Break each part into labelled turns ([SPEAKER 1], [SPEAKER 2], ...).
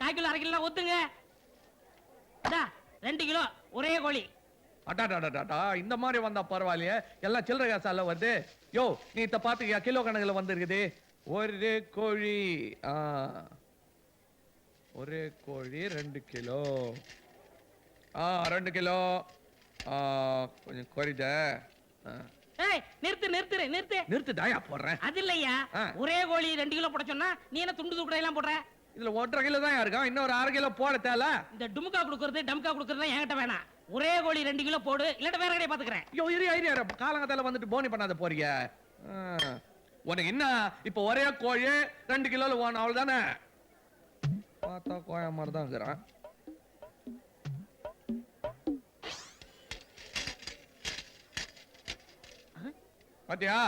[SPEAKER 1] கால் kilo அரை kilo ஒத்துங்க ரெண்டு kilo ஒரே கோழி.
[SPEAKER 2] அடாடாடாடா இந்த மாதிரி வந்தா பரவாயில்லையே. எல்லாம் சில்லறை காசால வருது. யோ நீ இத பாத்துக்கியா? கிலோ கணக்குல வந்திருக்குது. ஒரு கோழி ஆ. ஒரு கோழி ரெண்டு கிலோ. ஆ ரெண்டு கிலோ. ஆ கொஞ்சம் குறைத
[SPEAKER 1] ஏய் நிறுத்து நிறுத்து நிறுத்து.
[SPEAKER 2] நிறுத்து தாயா போடுறேன்.
[SPEAKER 1] அது இல்லையா. ஒரே கோழி ரெண்டு கிலோ போட சொன்னா நீ என்ன துண்டு துக்குடை எல்லாம் போடுற?
[SPEAKER 2] இதுல ஒன்றரை கிலோ தான் இருக்கான் இன்னொரு அரை கிலோ போட தேல?
[SPEAKER 1] இந்த டுமுக்கா கொடுக்கறது டம்கா கொடுக்கறது என்கிட்ட வேணாம். ஒரே கோழி ரெண்டு கிலோ போடு இல்லட்ட வேற கடையை பாத்துக்கிறேன்.
[SPEAKER 2] ஐயோ இரு இரு. காலங்கத்தால வந்துட்டு போனி பண்ணாத போறீங்க. உனக்கு என்ன? இப்ப ஒரே கோழி ரெண்டு கிலோல வேணும் அவ்வளவுதானே பார்த்தா கோயா மாதிரி தான் இருக்கிறான் பாத்தியா?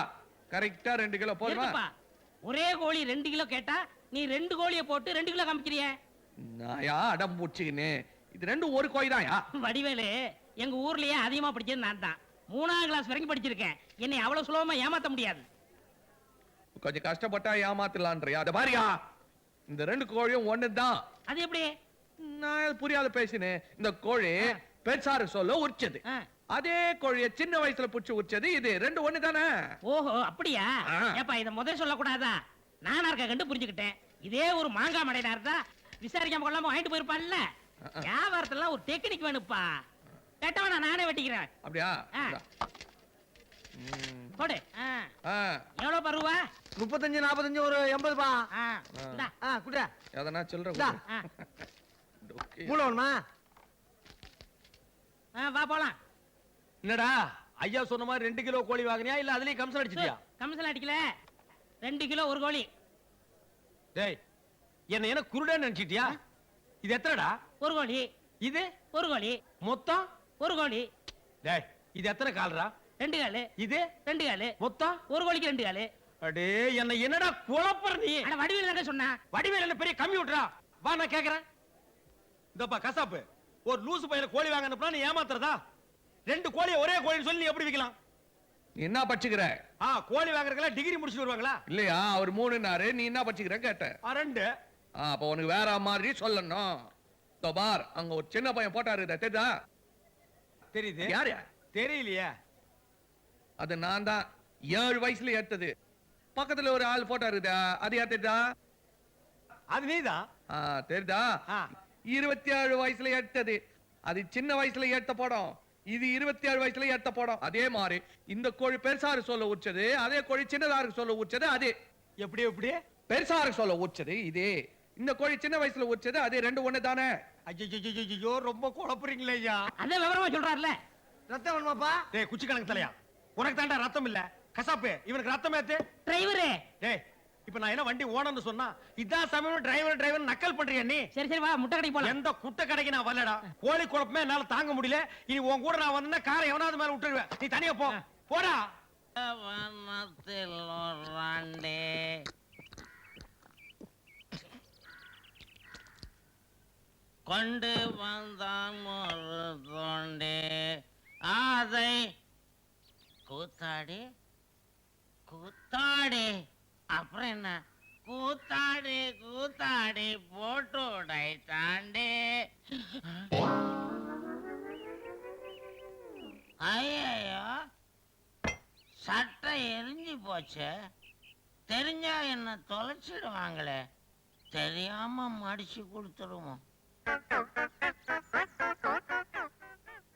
[SPEAKER 2] கரெக்டா ரெண்டு கிலோ
[SPEAKER 1] இருக்குப்பா ஒரே கோழி ரெண்டு கிலோ கேட்டா நீ ரெண்டு கோழியை போட்டு ரெண்டு கிலோ காமிக்கிறிய?
[SPEAKER 2] நாயா அடம் பூச்சிக்கின்னு இது ரெண்டும் ஒரு கோழி தான்யா?
[SPEAKER 1] வடிவேலு எங்க ஊர்லயே அதிகமா படிச்சது நான் தான். மூணாம் கிளாஸ் வரைக்கும் படிச்சிருக்கேன். என்னை அவ்வளவு சுலபமா ஏமாத்த முடியாது.
[SPEAKER 2] கொஞ்சம் கஷ்டப்பட்டா ஏமாத்தலான்றியா அதை பாரியா. இந்த ரெண்டு கோழியும் ஒண்ணுதான்.
[SPEAKER 1] அது எப்படி?
[SPEAKER 2] நான் புரியாத பேசினேன். இந்த கோழி பெருசாரு சொல்ல உரிச்சது. அதே கோழிய சின்ன வயசுல புடிச்சு உரிச்சது இது. ரெண்டு ஒண்ணு தானே
[SPEAKER 1] ஓஹோ அப்படியா. ஏப்பா இத முதல் சொல்லக்கூடாதா? நானா இருக்க கண்டு புரிஞ்சுக்கிட்டேன். இதே ஒரு மாங்காய் மடையினா இருந்தா விசாரிக்காம கொள்ளாம வாங்கிட்டு போயிருப்பான்ல. வியாபாரத்துல ஒரு டெக்னிக் வேணுப்பா. கேட்டவனா நானே வெட்டிக்கிறேன்.
[SPEAKER 2] அப்படியா.
[SPEAKER 1] போடு. எவ்வளவு பருவா
[SPEAKER 3] முப்பத்தஞ்சு நாற்பத்தஞ்சு ஒரு
[SPEAKER 2] எதனா சில்லறை
[SPEAKER 3] இந்தா.
[SPEAKER 2] கொடு.
[SPEAKER 3] மூளை வேணுமா?
[SPEAKER 1] ஆ, வா போலாம்.
[SPEAKER 3] என்னடா ஐயா சொன்ன மாதிரி ரெண்டு கிலோ கோழி வாங்கினியா? இல்ல அதுலயே கம்சன் அடிச்சிட்டியா?
[SPEAKER 1] கமிஷன் அடிக்கல. ரெண்டு கிலோ ஒரு கோழி.
[SPEAKER 3] டேய் என்ன என்ன குருடன்னு நினைச்சிட்டியா? இது எத்தனைடா?
[SPEAKER 1] ஒரு கோழி.
[SPEAKER 3] இது?
[SPEAKER 1] ஒரு கோழி.
[SPEAKER 3] மொத்தம்?
[SPEAKER 1] ஒரு கோழி.
[SPEAKER 3] டேய் இது எத்தனை கால்ரா?
[SPEAKER 1] ரெண்டு காலு.
[SPEAKER 3] இது?
[SPEAKER 1] ரெண்டு காலு.
[SPEAKER 3] மொத்தம்?
[SPEAKER 1] ஒரு கோழிக்கு ரெண்டு காலு.
[SPEAKER 3] அடே என்ன என்னடா குழப்பற நீ?
[SPEAKER 1] ஆனா வடிவேல் தாங்க சொன்னா?
[SPEAKER 3] வடிவேல் என்ன பெரிய கம்ப்யூட்டரா வா நான் கேக்குறேன். இதப்பா கசாப்பு. ஒரு லூசு பையனை கோழி வாங்க அனுப்புனா நீ ஏமாத்துறதா? ரெண்டு கோழியை ஒரே கோழின்னு சொல்லி நீ எப்படி விக்கலாம்?
[SPEAKER 2] நீ என்ன பச்சுக்கிற
[SPEAKER 3] ஆ கோழி வாங்குறதுல டிகிரி முடிச்சுட்டு வருவாங்களா?
[SPEAKER 2] இல்லையா அவர் மூணுனாரு நீ என்ன பச்சுக்கிற கேட்ட.
[SPEAKER 3] ஆ, ரெண்டு.
[SPEAKER 2] ஆ, அப்ப உனக்கு வேற மாதிரி சொல்லணும். இதோ பார் அங்க ஒரு சின்ன பையன் போட்டாரு இதை தெரியுதா?
[SPEAKER 3] தெரியுது.
[SPEAKER 2] யாரு?
[SPEAKER 3] தெரியலையே.
[SPEAKER 2] அது நான் தான் ஏழு வயசுல ஏத்தது. பக்கத்துல ஒரு ஆள் போட்டாரு இதா அது யார் தெரியுதா?
[SPEAKER 3] அது நீதான்
[SPEAKER 2] ஆ, தெரியுதா?
[SPEAKER 3] ஆ.
[SPEAKER 2] இருபத்தி ஏழு வயசுல எடுத்தது அது சின்ன வயசுல எடுத்த படம். இது இருபத்தி ஏழு வயசுல எடுத்த படம். அதே மாதிரி இந்த கோழி பெருசாரு சொல்ல உச்சது அதே கோழி சின்னதாருக்கு சொல்ல உச்சது அது.
[SPEAKER 3] எப்படி எப்படி?
[SPEAKER 2] பெருசாருக்கு சொல்ல உச்சது இதே. இந்த கோழி சின்ன வயசுல உச்சது அது ரெண்டு ஒண்ணு தானே.
[SPEAKER 3] ஐயோ ரொம்ப குழப்புறீங்களே ஐயா.
[SPEAKER 1] அந்த விவரமா சொல்றாருல.
[SPEAKER 3] ரத்தம் வேணுமாப்பா? டேய் குச்சி கணக்கு தலையா? உனக்கு தாண்டா ரத்தம் இல்ல. கசாப்பு இவனுக்கு ரத்தம் ஏத்து.
[SPEAKER 1] டிரைவரு.
[SPEAKER 3] டேய் இப்ப நான் என்ன வண்டி ஓனர்னு சொன்னா இதான் சமயம் டிரைவர் டிரைவர் நக்கல் பண்றியா நீ?
[SPEAKER 1] சரி சரி வா முட்டை கடைக்கு போலாம்.
[SPEAKER 3] எந்த குட்டை கடைக்கு நான் வரலடா. கோழி குழப்பமே என்னால தாங்க முடியல. இனி உன் கூட நான் வந்தா காரை எவனாவது மேல விட்டுருவேன். நீ தனியா போ. போடா.
[SPEAKER 1] வனத்தில் கொண்டு வந்தான் ஒரு தொண்டே அதை கூத்தாடி. கூத்தாடி. அப்புறம் என்ன? கூத்தாடி கூத்தாடி போட்டு உடைத்தாண்டே ஐயோ சட்டை எரிஞ்சு போச்சு. தெரிஞ்சா என்ன தொலைச்சிடுவாங்களே. தெரியாம மடிச்சு கொடுத்துருவோம்.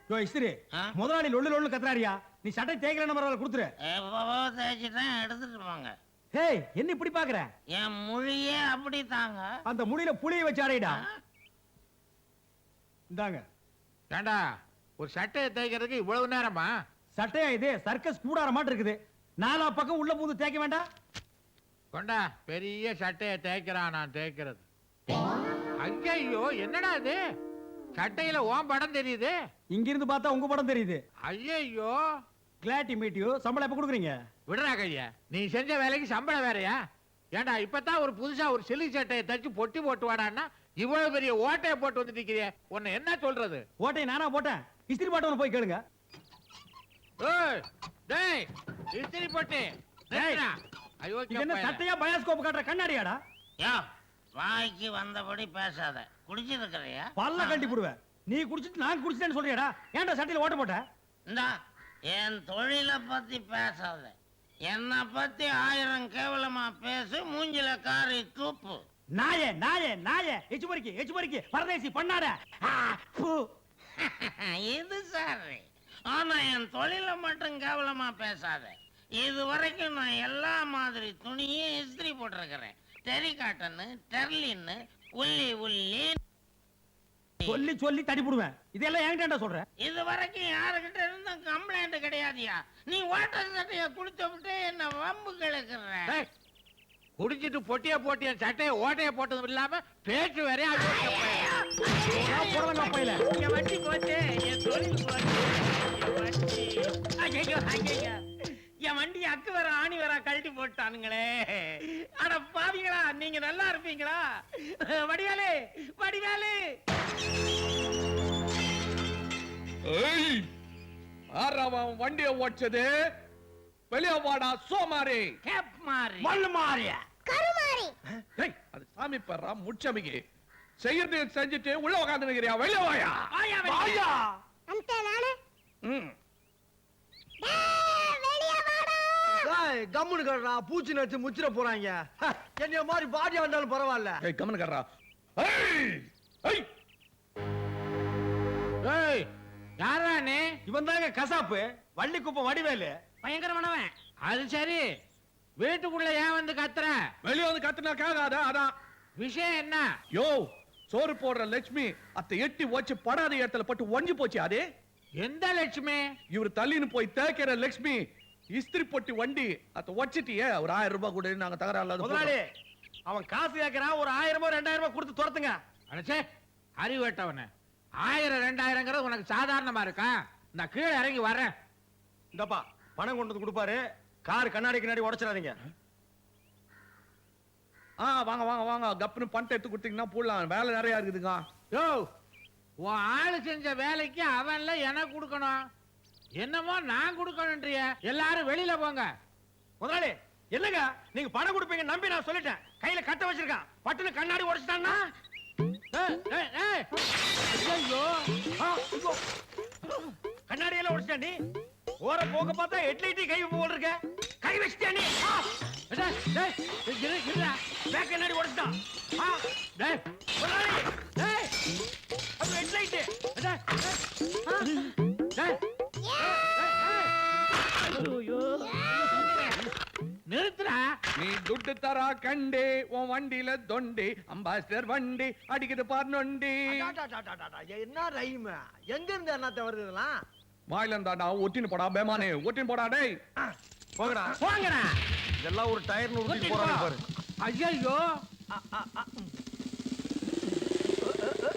[SPEAKER 3] இஸ்திரி? முதலாளி லொள்ளு லொள்ளு கத்துறாரியா. நீ சட்டை தேய்க்கலன்னு பரவாயில்ல கொடுத்துரு.
[SPEAKER 1] தேய்ச்சிதான் எடுத்துட்டு போங்க.
[SPEAKER 3] ஹேய் என்ன இப்படி பாக்குற
[SPEAKER 1] என் மொழியே அப்படி தாங்க
[SPEAKER 3] அந்த முடியில புளிய வச்சு அடைடா இந்தாங்க.
[SPEAKER 4] ஏண்டா ஒரு சட்டையை தைக்கிறதுக்கு இவ்வளவு நேரமா?
[SPEAKER 3] சட்டையா இது? சர்க்கஸ் கூடார மாட்டு இருக்குது. நாலா பக்கம் உள்ள பூந்து தேய்க்க வேண்டாம்
[SPEAKER 4] கொண்டா பெரிய சட்டையை தேய்க்கிறான் நான் தேய்க்கிறது. ஐயையோ என்னடா இது? சட்டையில ஓம் படம் தெரியுது?
[SPEAKER 3] இங்க இருந்து பார்த்தா உங்க படம் தெரியுது. கிளாட்டி மீட்டியோ சம்பளம் எப்ப கொடுக்குறீங்க?
[SPEAKER 4] விடுறா கையா. நீ செஞ்ச வேலைக்கு சம்பளம் வேறயா? ஏண்டா இப்பதான் ஒரு புதுசா ஒரு சிலி சட்டையை தச்சு பொட்டி போட்டு வாடான்னா இவ்வளவு பெரிய ஓட்டையை போட்டு வந்து நிக்கிறிய? உன்னை என்ன சொல்றது?
[SPEAKER 3] ஓட்டை நானா போட்டேன். இஸ்திரி பாட்டவன போய் கேளுங்க.
[SPEAKER 4] டேய் இஸ்திரி போட்டு.
[SPEAKER 3] இது என்ன. சட்டையா பயாஸ்கோப் காட்டுற கண்ணாடியாடா?
[SPEAKER 1] யோ
[SPEAKER 5] வாய்க்கு வந்தபடி பேசாத. குடிச்சிருக்கிறியா?
[SPEAKER 3] பல்ல கட்டி போடுவேன். நீ குடிச்சிட்டு நான் குடிச்சிட்டேன்னு சொல்றியடா? ஏன்டா சட்டையில ஓட்ட போட்ட?
[SPEAKER 5] இந்தா என் தொழிலை பத்தி பேசாத. என்னை பத்தி ஆயிரம் கேவலமா பேசு மூஞ்சில காரி தூப்பு.
[SPEAKER 3] நாயே நாயே நாயே. எச்சு பொறுக்கி எச்சு பொறுக்கி. பரதேசி பண்ணாத.
[SPEAKER 5] இது சரி. ஆனா என் தொழிலை மட்டும் கேவலமா பேசாத. இது வரைக்கும் நான் எல்லா மாதிரி துணியும் இஸ்திரி போட்டிருக்கிறேன். டெரி காட்டனு டெர்லின்னு உள்ளி உள்ளி
[SPEAKER 3] சொல்லி சொல்லி தடி போடுவேன் இதெல்லாம் என்கிட்ட சொல்ற?
[SPEAKER 5] இது வரைக்கும் யாருக்கிட்ட இருந்தும் கம்ப்ளைண்ட் கிடையாதுயா. நீ வாட்டர் சட்டைய குடிச்சு விட்டு என்ன வம்பு கிழக்குற
[SPEAKER 4] குடிச்சிட்டு பொட்டிய போட்டு என் சட்டையை ஓட்டைய போட்டதும் இல்லாம பேச்சு வேற
[SPEAKER 5] என் வண்டி போச்சு என் தொழில் போச்சு. என் வண்டி அக்கு வர ஆணி வர கழட்டி போட்டானுங்களே. அட பாவிங்களா நீங்க நல்லா இருப்பீங்களா? வடிவேலு வடிவேலு.
[SPEAKER 2] அவன் வண்டிய ஓடிச்சது வெளிய வாடா சோமாரி.
[SPEAKER 5] கேப் மாறி.
[SPEAKER 3] மல்லு மாறிய.
[SPEAKER 2] கருமாரி அது சாமி பர்றா முச்சமிக்கு செய்யறது செஞ்சுட்டு உள்ள உட்கார்ந்து நிக்கிறியா? வெளிய வாயா.
[SPEAKER 5] வாயா
[SPEAKER 3] வாயா.
[SPEAKER 6] அந்த பூச்சி நடிச்சு முச்சிட போறாங்க. மாதிரி பாடியா வந்தாலும் பரவாயில்ல.
[SPEAKER 4] யாரா நீ
[SPEAKER 3] இவன் தாங்க கசாப்பு வள்ளி குப்பம் வடிவேலு.
[SPEAKER 1] பயங்கரமானவன்.
[SPEAKER 4] அது சரி. வீட்டுக்குள்ள ஏன் வந்து கத்துற?
[SPEAKER 2] வெளியே வந்து கத்துனா கேட்காத அதான்.
[SPEAKER 4] விஷயம் என்ன?
[SPEAKER 2] யோ சோறு போடுற லட்சுமி அத்தை எட்டி வச்சு படாத இடத்துல பட்டு ஒஞ்சி போச்சு அதே?
[SPEAKER 4] எந்த லட்சுமி?
[SPEAKER 2] இவர் தள்ளின்னு போய் தேய்க்கிற லட்சுமி இஸ்திரி பொட்டி வண்டி அத்த வச்சிட்டியே ஒரு ஆயிரம் ரூபாய் கூட நாங்க தகராறு இல்லாத
[SPEAKER 3] அவன் காசு கேட்கறான் ஒரு ஆயிரமோ ரெண்டாயிரமோ கொடுத்து துரத்துங்க.
[SPEAKER 4] அடச்சே அறிவேட்டவன ஆயிரம் ரெண்டாயிரங்கிறது உனக்கு சாதாரணமா இருக்கா? நான் கீழே இறங்கி வரேன்
[SPEAKER 3] இந்தப்பா பணம் கொண்டு வந்து கொடுப்பாரு. கார் கண்ணாடி கண்ணாடி உடைச்சிடாதீங்க.
[SPEAKER 2] ஆ வாங்க வாங்க வாங்க. கப்புன்னு பணத்தை எடுத்து கொடுத்தீங்கன்னா போடலாம். வேலை நிறைய இருக்குதுங்க
[SPEAKER 4] யோ உன் ஆளு செஞ்ச வேலைக்கு அவன்ல எனக்கு கொடுக்கணும். என்னமோ நான் கொடுக்கணும்ன்றிய. எல்லாரும் வெளியில போங்க.
[SPEAKER 3] முதலாளி என்னங்க? நீங்க பணம் கொடுப்பீங்க நம்பி நான் சொல்லிட்டேன். கையில கட்ட வச்சிருக்கான். பட்டுன்னு கண்ணாடி உடைச்சிட்டான்னா? ஐயோ. கண்ணாடியெல்லாம் உடைச்சிட்டா நீ? ஓர போக்க பார்த்தா ஹெட்லைட்டி கை போல் இருக்க. கை. பேக் கண்ணாடி உடைச்சிட்டான் ஹெட்லைட்டு.
[SPEAKER 4] டேய்,
[SPEAKER 2] நீ துட்டு தரா கண்டே உன் வண்டியில தொண்டி அம்பாசிடர் வண்டி அடிக்குது பார் நொண்டி.
[SPEAKER 6] என்ன ரைம் எங்க இருந்து என்னத்த வருது இதெல்லாம்?
[SPEAKER 2] வாயில இருந்தாடா ஒட்டின்னு போடா பேமானே ஒட்டின்னு போடா டேய்.
[SPEAKER 3] போங்கடா.
[SPEAKER 4] போங்கடா.
[SPEAKER 3] இதெல்லாம் ஒரு டயர் நூறு போறாங்க பாரு.
[SPEAKER 4] ஐயோ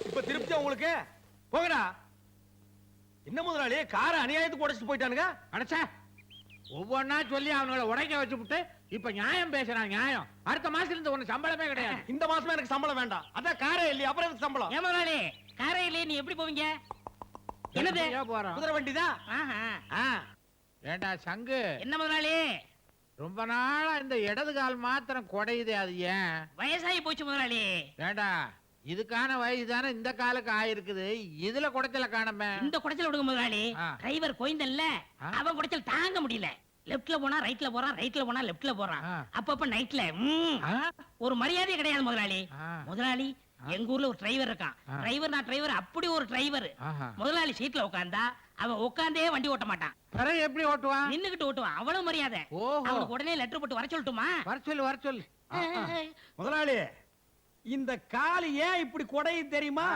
[SPEAKER 3] இப்ப திருப்தியா உங்களுக்கு? போங்கடா. என்ன முதலாளி? காரை அநியாயத்துக்கு உடைச்சிட்டு போயிட்டானுங்க?
[SPEAKER 4] அடைச்சா. ஒவ்வொன்னா சொல்லி அவங்கள உடைக்க வச்சுவிட்டு இப்ப நியாயம் பேசுறான் நியாயம். அடுத்த மாசத்துல இருந்து உனக்கு சம்பளமே கிடையாது.
[SPEAKER 3] இந்த மாசமே எனக்கு சம்பளம் வேண்டாம். அதான் காரே இல்லையா அப்புறம் எனக்கு சம்பளம்?
[SPEAKER 1] ஏன் முதலாளி காரையிலே நீ எப்படி போவீங்க? என்னது?
[SPEAKER 4] போறோம்
[SPEAKER 3] குதிரை வண்டி தான்
[SPEAKER 1] ஆஹா.
[SPEAKER 4] ஆ. ஏண்டா சங்கு?
[SPEAKER 1] என்ன முதலாளி?
[SPEAKER 4] ரொம்ப நாளா இந்த இடது கால் மாத்திரம் குடையுதே அது ஏன்?
[SPEAKER 1] வயசாகி போச்சு முதலாளி.
[SPEAKER 4] ஏண்டா இதுக்கான வயசு தானே இந்த காலுக்கு ஆயிருக்குது. இதுல குடைச்சல காணமே.
[SPEAKER 1] இந்த குடைச்சல் விடுங்க முதலாளி. டிரைவர் கோயந்தல்ல. அவன் குடைச்சல் தாங்க முடியல. லெப்ட்ல போனா ரைட்ல போறான் ரைட்ல போனா லெப்ட்ல போறான். அப்பப்ப நைட்ல? ஒரு மரியாதையே கிடையாது முதலாளி. முதலாளி எங்க ஊர்ல ஒரு டிரைவர் இருக்கான். டிரைவர் நான் டிரைவர் அப்படி ஒரு டிரைவர். முதலாளி சீட்ல உட்கார்ந்தா அவன் உட்கார்ந்தே வண்டி ஓட்ட மாட்டான்
[SPEAKER 4] எப்படி ஓட்டுவான்
[SPEAKER 1] நின்னுகிட்டு ஓட்டுவான் அவ்வளவு மரியாதை. அவனுக்கு உடனே லெட்டர் போட்டு வர சொல்லட்டுமா
[SPEAKER 4] வர சொல்லு வர சொல்லு.
[SPEAKER 3] முதலாளி இந்த கால் ஏன் இப்படி குடையுது தெரியுமா.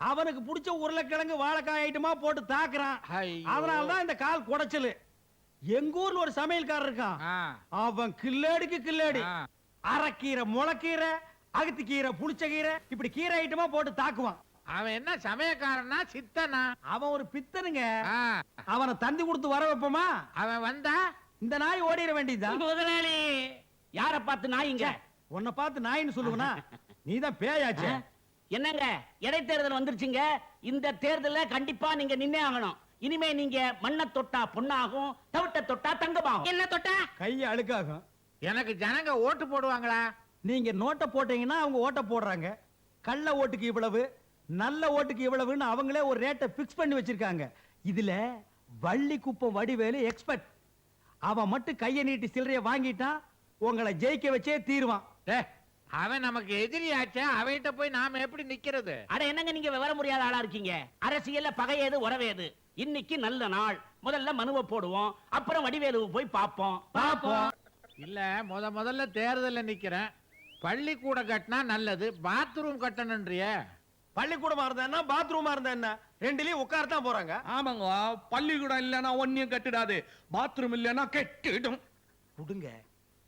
[SPEAKER 3] அவனுக்கு பிடிச்ச உருளைக்கிழங்கு வாழைக்காய் ஐட்டமா போட்டு தாக்குறான். அதனாலதான் இந்த கால் குடைச்சலு எங்க ஊர்ல ஒரு சமையல்காரர் இருக்கான். அவன் கில்லேடிக்கு கில்லேடி. அரைக்கீரை முளைக்கீரை அகத்தி கீரை புளிச்ச கீரை இப்படி கீரை ஐட்டமா போட்டு தாக்குவான்.
[SPEAKER 4] அவன் என்ன சமயக்காரனா சித்தனா?
[SPEAKER 3] அவன் ஒரு பித்தனுங்க. அவனை தந்தி கொடுத்து வர வைப்போமா?
[SPEAKER 4] அவன் வந்தா?
[SPEAKER 3] இந்த நாய் ஓடிட வேண்டியதுதான்
[SPEAKER 1] முதலாளி. யார பார்த்து நாய்ங்க?
[SPEAKER 3] உன்னை பார்த்து நாயின்னு சொல்லுவனா? நீதான் பேயாச்சே.
[SPEAKER 7] என்னங்க? இடைத்தேர்தல் வந்துருச்சுங்க. இந்த தேர்தல்ல கண்டிப்பா நீங்க நின்னே ஆகணும். இனிமே நீங்க மண்ணை தொட்டா பொண்ணாகும் தவிட்ட தொட்டா தங்கமாகும்.
[SPEAKER 1] என்ன தொட்டா?
[SPEAKER 3] கையை அழுக்காகும்.
[SPEAKER 4] எனக்கு ஜனங்க ஓட்டு போடுவாங்களா?
[SPEAKER 8] நீங்க நோட்டை போட்டீங்கன்னா அவங்க ஓட்டை போடுறாங்க. கள்ள ஓட்டுக்கு இவ்வளவு நல்ல ஓட்டுக்கு இவ்வளவுன்னு அவங்களே ஒரு ரேட்டை ஃபிக்ஸ் பண்ணி வச்சிருக்காங்க. இதுல வள்ளி குப்பம் வடிவேலு எக்ஸ்பர்ட் அவன் மட்டும் கையை நீட்டி சில்லறைய வாங்கிட்டான் உங்களை ஜெயிக்க வச்சே தீருவான்.
[SPEAKER 4] அவன் நமக்கு எதிரியாச்சே அவன்கிட்ட போய் நாம எப்படி நிக்கிறது?
[SPEAKER 7] அட என்னங்க நீங்க விவரம் முடியாத ஆளா இருக்கீங்க? அரசியல்ல பகையேது உறவேது. இன்னைக்கு நல்ல நாள். முதல்ல மனுவை போடுவோம் அப்புறம் வடிவேலுவை போய் பார்ப்போம்.
[SPEAKER 8] பாப்போம்
[SPEAKER 4] இல்ல முத முதல்ல தேர்தல்ல நிக்கிறேன். பள்ளிக்கூடம் கட்டினா நல்லது பாத்ரூம் கட்டணுன்றிய
[SPEAKER 3] பள்ளிக்கூடமா இருந்தா என்ன பாத்ரூமா இருந்தா என்ன? ரெண்டுலயும் உட்காரத்தான் போறாங்க.
[SPEAKER 2] ஆமாங்க பள்ளிக்கூடம் இல்லைன்னா ஒன்னியும் கட்டிடாது. பாத்ரூம் இல்லைன்னா கெட்டிடும்.
[SPEAKER 6] விடுங்க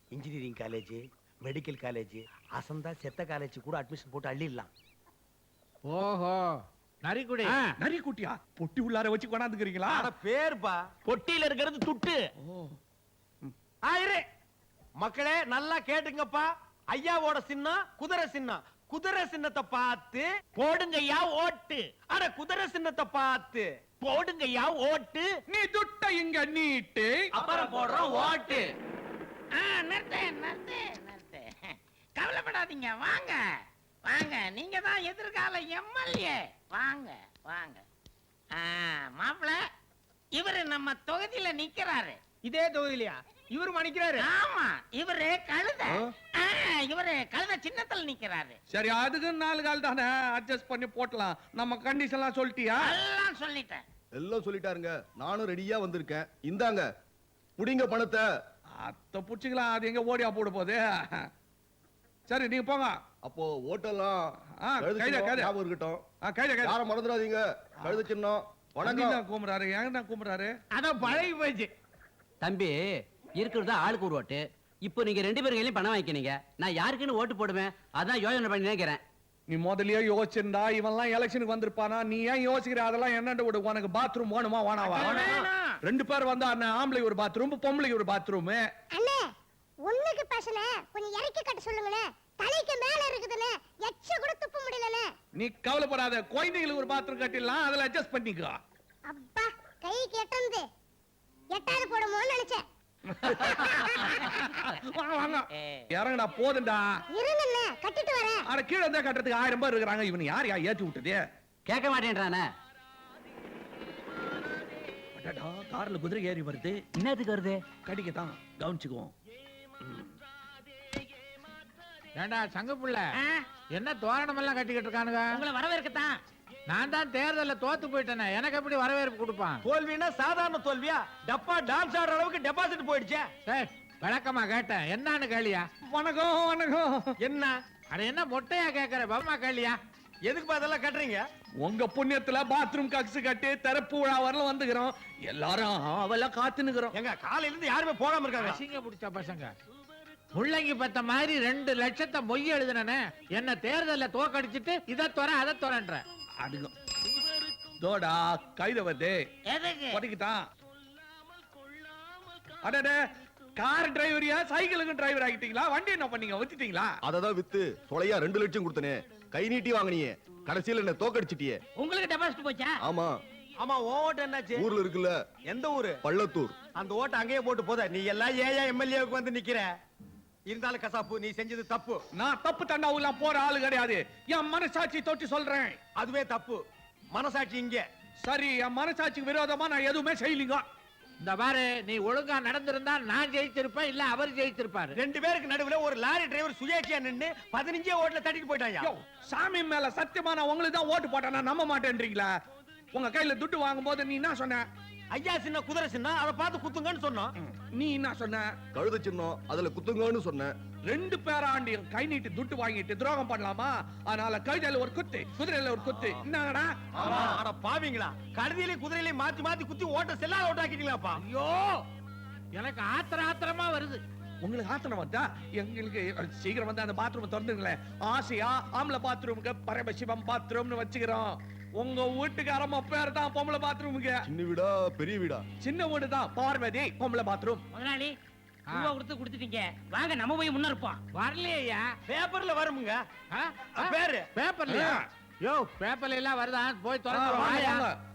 [SPEAKER 6] இன்ஜினியரிங் காலேஜ் மெடிக்கல் காலேஜ் அசந்தா செத்த காலேஜ் கூட அட்மிஷன் போட்டு அள்ளிடலாம்.
[SPEAKER 4] ஓஹோ நரிக்குடி.
[SPEAKER 2] நரி குட்டியா பொட்டி உள்ளார வச்சு கொண்டாந்துக்கிறீங்களா?
[SPEAKER 3] அட பேருப்பா.
[SPEAKER 7] பொட்டியில இருக்கிறது துட்டு.
[SPEAKER 3] ஆயிரு மக்களே நல்லா கேட்டுங்கப்பா. ஐயாவோட சின்னம் குதிரை சின்னம். குதிரை சின்னத்தை பார்த்து
[SPEAKER 7] போடுங்கய்யா ஓட்டு.
[SPEAKER 3] அட குதிரை சின்னத்தை பார்த்து
[SPEAKER 7] போடுங்கய்யா ஓட்டு.
[SPEAKER 2] நீ துட்ட இங்க நீட்டு.
[SPEAKER 7] அப்புறம் போடுறோம் ஓட்டு.
[SPEAKER 5] நிறுத்து நிறுத்து. கவலைப்படாதீங்க வாங்க. வாங்க. நீங்க தான் எதிர்கால எம்எல்ஏ. வாங்க. வாங்க. ஆ, மாப்பிள இவரு நம்ம தொகுதியில நிக்கிறாரு.
[SPEAKER 6] இதே தொகுதியிலையா? இவர் மணிக்கிறாரு
[SPEAKER 5] ஆமா. இவரு கழுத. ஆ, இவரு கழுத சின்னத்துல நிக்கிறாரு.
[SPEAKER 2] சரி அதுக்கு நாலு கால் தானே? அட்ஜஸ்ட் பண்ணி போட்டலாம். நம்ம கண்டிஷன்லாம் சொல்லிட்டியா?
[SPEAKER 5] எல்லாம் சொல்லிட்டேன்.
[SPEAKER 9] எல்லாம் சொல்லிட்டாருங்க. நானும் ரெடியா வந்திருக்கேன். இந்தாங்க. புடிங்க பணத்தை.
[SPEAKER 2] அத்த புடிச்சுக்கலாம். அது எங்க ஓடியா போட போகுது? சரி நீங்க போங்க.
[SPEAKER 9] அப்போ ஓட்டெல்லாம். ஞாபகம் இருக்கட்டும். யாரும் மறந்துடாதீங்க. கழுது சின்னம் வணக்கம்.
[SPEAKER 2] கூப்பிடுறாரு. ஏன் கூப்பிடுறாரு?
[SPEAKER 4] அதான் பழகி போச்சு.
[SPEAKER 10] தம்பி இருக்கிறது ஆளுக்கு ஒரு ஓட்டு. இப்போ நீங்க ரெண்டு பேரும் கையிலயும் பணம் வாங்கிக்கிறீங்க. நான் யாருக்குன்னு ஓட்டு போடுவேன். அதான் யோசனை பண்ணி நினைக்கிறேன்
[SPEAKER 2] நீ முதல்லயே யோசிச்சிருந்தா இவன்லாம் எலெக்ஷனுக்கு வந்திருப்பானா? நீ ஏன் யோசிக்கிற? அதெல்லாம் என்னண்டு விடு. உனக்கு பாத்ரூம் வேணுமா வேணாவா? ரெண்டு பேர் வந்தா அண்ணன் ஆம்பளை ஒரு பாத்ரூம் பொம்பளைக்கு ஒரு பாத்ரூம்
[SPEAKER 11] ஒண்ணுக்கு பசல கொஞ்சம் இறக்கி கட்ட சொல்லுங்களேன் தலைக்கு மேல இருக்குதுன்னு எச்ச கூட துப்ப முடியலண்ணே.
[SPEAKER 2] நீ கவலைப்படாத குழந்தைகளுக்கு ஒரு பாத்ரூம் கட்டிடலாம் அதுல அட்ஜஸ்ட் பண்ணிக்கோ.
[SPEAKER 11] அப்பா கைக்கு எட்டந்து எட்டாவது போடுமோன்னு நினைச்சேன்.
[SPEAKER 2] இறங்கடா போதுண்டா
[SPEAKER 11] இருங்கண்ணே கட்டிட்டு வரேன்.
[SPEAKER 2] அட கீழே இருந்தா கட்டுறதுக்கு ஆயிரம் பேர் இருக்கிறாங்க. இவன் யார் யா ஏத்தி விட்டது?
[SPEAKER 10] கேட்க மாட்டேன்றானே.
[SPEAKER 2] அடடா, கார்ல குதிரை ஏறி வருது.
[SPEAKER 10] என்னத்துக்கு வருது?
[SPEAKER 2] கடிக்க தான் கவனிச்சுக்குவோம்.
[SPEAKER 4] ஏண்டா சங்க புள்ள?
[SPEAKER 5] ஆ,
[SPEAKER 4] என்ன தோரணம் எல்லாம் கட்டிக்கிட்டு இருக்கானுங்க?
[SPEAKER 5] உங்களை வரவேற்கத்தான்.
[SPEAKER 4] நான் தான் தேர்தல்ல தோத்து போயிட்டேனே. எனக்கு எப்படி வரவேற்பு கொடுப்பான்?
[SPEAKER 3] தோல்வின்னா சாதாரண தோல்வியா? டப்பா டான்ஸ் ஆடுற அளவுக்கு டெபாசிட் போயிடுச்சே.
[SPEAKER 4] சரி விளக்கமா கேட்டேன். என்னன்னு கேளியா?
[SPEAKER 2] வணக்கம் வணக்கம்.
[SPEAKER 3] என்ன?
[SPEAKER 4] அட என்ன மொட்டையா கேக்குற? பவமா கேளியா?
[SPEAKER 3] எதுக்கு அதெல்லாம் கட்டுறீங்க?
[SPEAKER 2] உங்க புண்ணியத்துல பாத்ரூம் கக்ஸ் கட்டி திறப்பு விழா வரல வந்துக்கிறோம். எல்லாரும் அவெல்லாம் காத்து நிக்கிறோம்
[SPEAKER 3] எங்க காலையில இருந்து யாருமே போகாம இருக்காங்க.
[SPEAKER 4] அசிங்க பிடிச்ச பசங்க. முள்ளங்கி பத்த மாதிரி ரெண்டு லட்சத்தை மொய் எழுதுனே என்ன தேர்தல்ல தோக்கடிச்சிட்டு இதை துற அதை துறன்ற
[SPEAKER 2] அதுக்கு தோடா கைத வருது.
[SPEAKER 5] எதுக்கு?
[SPEAKER 2] படிக்கிட்டான் அடடே கார் டிரைவரியா சைக்கிளுக்கு டிரைவர் ஆகிட்டீங்களா? வண்டி என்ன பண்ணீங்க? வச்சுட்டீங்களா
[SPEAKER 9] அததான் வித்து. சொலையா ரெண்டு லட்சம் கொடுத்தனே. கை நீட்டி வாங்கினியே. கடைசியில என்ன தோக்கடிச்சிட்டியே
[SPEAKER 5] உங்களுக்கு டெபாசிட் போச்சா?
[SPEAKER 9] ஆமா.
[SPEAKER 3] ஆமா ஓட்டு என்னாச்சு?
[SPEAKER 9] ஊர்ல இருக்குல்ல.
[SPEAKER 3] எந்த ஊரு?
[SPEAKER 9] பள்ளத்தூர்.
[SPEAKER 3] அந்த ஓட்டு அங்கேயே போட்டு போத. நீ எல்லாம் ஏயா எம்எல்ஏவுக்கு வந்து நிக்கிற? இருந்தாலும் கசாப்பு நீ செஞ்சது தப்பு.
[SPEAKER 2] நான் தப்பு தண்டாவுலாம் போற ஆளு கிடையாது. என் மனசாட்சி தொட்டு சொல்றேன்.
[SPEAKER 3] அதுவே தப்பு. மனசாட்சி இங்க.
[SPEAKER 2] சரி என் மனசாட்சிக்கு விரோதமா நான் எதுவுமே செய்யலீங்க.
[SPEAKER 4] இந்த பாரு நீ ஒழுங்கா நடந்திருந்தா நான் ஜெயிச்சிருப்பேன் இல்ல அவர் ஜெயிச்சிருப்பாரு?
[SPEAKER 3] ரெண்டு பேருக்கு நடுவுல ஒரு லாரி டிரைவர் சுயேட்சியா நின்னு பதினஞ்சே ஓட்டுல தட்டிட்டு போயிட்டாயா?
[SPEAKER 2] யோ, சாமி மேல சத்தியமா நான் உங்களுக்கு தான் ஓட்டு போட்டேன் நான் நம்ப மாட்டேன்றீங்களா? உங்க கையில துட்டு வாங்கும் போது நீ என்ன சொன்ன?
[SPEAKER 3] ஐயா சின்ன குதிரை சின்ன அதை பார்த்து குத்துங்கன்னு சொன்னோம்.
[SPEAKER 2] நீ என்ன சொன்ன?
[SPEAKER 9] கழுத சின்னம் அதுல குத்துங்கன்னு சொன்னேன்
[SPEAKER 2] ரெண்டு பேராண்டி கை நீட்டி துட்டு வாங்கிட்டு துரோகம் பண்ணலாமா? அதனால கழுதையில ஒரு குத்து குதிரையில ஒரு குத்து. என்னங்கடா
[SPEAKER 3] ஆமா, அட பாவீங்களா? கழுதியிலையும் குதிரையிலையும் மாத்தி மாத்தி குத்தி ஓட்ட செல்லாத ஓட்டாக்கிட்டீங்களாப்பா?
[SPEAKER 4] ஐயோ எனக்கு ஆத்திர ஆத்திரமா வருது.
[SPEAKER 2] உங்களுக்கு ஆத்தனை வந்தா எங்களுக்கு சீக்கிரம் வந்து அந்த பாத்ரூம் திறந்துங்களேன் ஆசையா ஆம்பளை பாத்ரூமுக்கு பரமசிவம் பாத்ரூம்னு வச்சுக்கிறோம். உங்க வீட்டுக்காரம்மா பேர் தான் பொம்பளை பாத்ரூமுக்கு
[SPEAKER 9] சின்ன வீடா பெரிய வீடா?
[SPEAKER 2] சின்ன வீடு தான் பார்வதி பொம்பளை பாத்ரூம்
[SPEAKER 5] முதலாளி ரூபா கொடுத்து கொடுத்துட்டீங்க. வாங்க நம்ம போய் முன்ன இருப்போம்.
[SPEAKER 4] வரலையா?
[SPEAKER 3] பேப்பர்ல வருமுங்க? பேரு?
[SPEAKER 4] பேப்பர்லயா? யோ பேப்பர்ல எல்லாம் வருதா? போய் திறந்து.